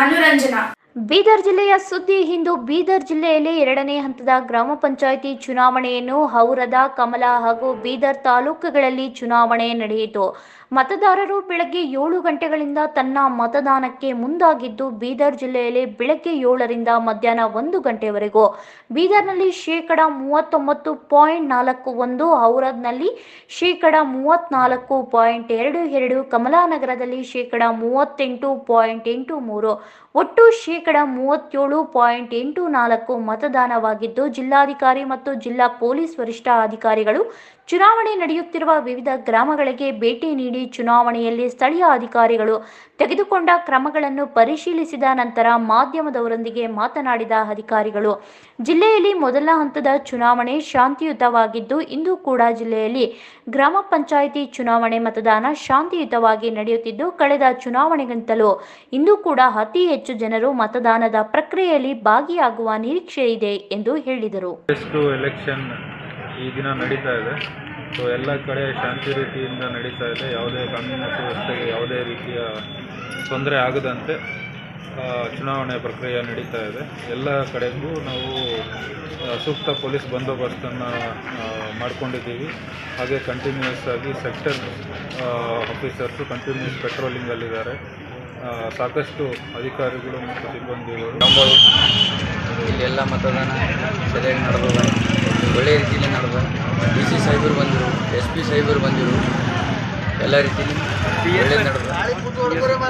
ನಾನು ರಂಜನಾ ಬೀದರ್ ಜಿಲ್ಲೆಯ ಸುದ್ದಿ ಇಂದು ಬೀದರ್ ಜಿಲ್ಲೆಯಲ್ಲಿ ಎರಡನೇ ಹಂತದ ಗ್ರಾಮ ಪಂಚಾಯಿತಿ ಚುನಾವಣೆಯನ್ನು ಹೌರದ ಕಮಲ ಹಾಗೂ ಬೀದರ್ ತಾಲೂಕುಗಳಲ್ಲಿ ಚುನಾವಣೆ ನಡೆಯಿತು. ಮತದಾರರು ಬೆಳಗ್ಗೆ ಏಳು ಗಂಟೆಗಳಿಂದ ತನ್ನ ಮತದಾನಕ್ಕೆ ಮುಂದಾಗಿದ್ದು ಬೀದರ್ ಜಿಲ್ಲೆಯಲ್ಲಿ ಬೆಳಗ್ಗೆ ಏಳರಿಂದ ಮಧ್ಯಾಹ್ನ ಒಂದು ಗಂಟೆವರೆಗೂ. ಬೀದರ್ನಲ್ಲಿ ಶೇಕಡ ಮೂವತ್ತೊಂಬತ್ತು ಪಾಯಿಂಟ್ ನಾಲ್ಕು ಒಂದು ಔರದ್ನಲ್ಲಿ ಶೇಕಡ ಮೂವತ್ನಾಲ್ಕು ಪಾಯಿಂಟ್ ಎರಡು ಎರಡು, ಕಮಲಾನಗರದಲ್ಲಿ ಶೇಕಡ ಮೂವತ್ತೆಂಟು ಪಾಯಿಂಟ್ ಎಂಟು ಮೂರು. ಒಟ್ಟು ಶೇಕಡ ಮೂವತ್ತೇಳು ಪಾಯಿಂಟ್ ಎಂಟು ನಾಲ್ಕು ಮತದಾನವಾಗಿದ್ದು, ಜಿಲ್ಲಾಧಿಕಾರಿ ಮತ್ತು ಜಿಲ್ಲಾ ಪೊಲೀಸ್ ವರಿಷ್ಠಾಧಿಕಾರಿಗಳು ಚುನಾವಣೆ ನಡೆಯುತ್ತಿರುವ ವಿವಿಧ ಗ್ರಾಮಗಳಿಗೆ ಭೇಟಿ ನೀಡಿ ಚುನಾವಣೆಯಲ್ಲಿ ಸ್ಥಳೀಯ ಅಧಿಕಾರಿಗಳು ತೆಗೆದುಕೊಂಡ ಕ್ರಮಗಳನ್ನು ಪರಿಶೀಲಿಸಿದ ನಂತರ ಮಾಧ್ಯಮದವರೊಂದಿಗೆ ಮಾತನಾಡಿದ ಅಧಿಕಾರಿಗಳು, ಜಿಲ್ಲೆಯಲ್ಲಿ ಮೊದಲ ಹಂತದ ಚುನಾವಣೆ ಶಾಂತಿಯುತವಾಗಿದ್ದು, ಇಂದು ಕೂಡ ಜಿಲ್ಲೆಯಲ್ಲಿ ಗ್ರಾಮ ಪಂಚಾಯಿತಿ ಚುನಾವಣೆ ಮತದಾನ ಶಾಂತಿಯುತವಾಗಿ ನಡೆಯುತ್ತಿದ್ದು, ಕಳೆದ ಚುನಾವಣೆಗಿಂತಲೂ ಇಂದು ಕೂಡ ಅತಿ ಹೆಚ್ಚು ಜನರು ಮತದಾನದ ಪ್ರಕ್ರಿಯೆಯಲ್ಲಿ ಭಾಗಿಯಾಗುವ ನಿರೀಕ್ಷೆ ಇದೆ ಎಂದು ಹೇಳಿದರು. ಈ ದಿನ ನಡೀತಾ ಇದೆ. ಸೊ ಎಲ್ಲ ಕಡೆ ಶಾಂತಿ ರೀತಿಯಿಂದ ನಡೀತಾ ಇದೆ. ಯಾವುದೇ ಕಾನೂನು ವ್ಯವಸ್ಥೆಗೆ ಯಾವುದೇ ರೀತಿಯ ತೊಂದರೆ ಆಗದಂತೆ ಚುನಾವಣೆ ಪ್ರಕ್ರಿಯೆ ನಡೀತಾ ಇದೆ. ಎಲ್ಲ ಕಡೆಗೂ ನಾವು ಸೂಕ್ತ ಪೊಲೀಸ್ ಬಂದೋಬಸ್ತನ್ನು ಮಾಡ್ಕೊಂಡಿದ್ದೀವಿ. ಹಾಗೆ ಕಂಟಿನ್ಯೂಸ್ ಆಗಿ ಸೆಕ್ಟರ್ ಆಫೀಸರ್ಸು ಕಂಟಿನ್ಯೂಸ್ ಪೆಟ್ರೋಲಿಂಗಲ್ಲಿದ್ದಾರೆ ಸಾಕಷ್ಟು ಅಧಿಕಾರಿಗಳು ಮತ್ತು ಸಿಬ್ಬಂದಿಗಳು. ಎಲ್ಲ ಮತದಾನ ಸರಿಯಾಗಿ ನಡೆದದ ಒಳ್ಳೆಯ ರೀತಿಯಲ್ಲಿ ನಡೆದ ಡಿ ಸಿ ಸಾಹೇಬರು ಬಂದರು, ಎಸ್ ಪಿ ಸಾಹೇಬರು ಬಂದರು. ಎಲ್ಲ ರೀತಿಯಲ್ಲಿ ಒಳ್ಳೆಯ ನಡೆದ.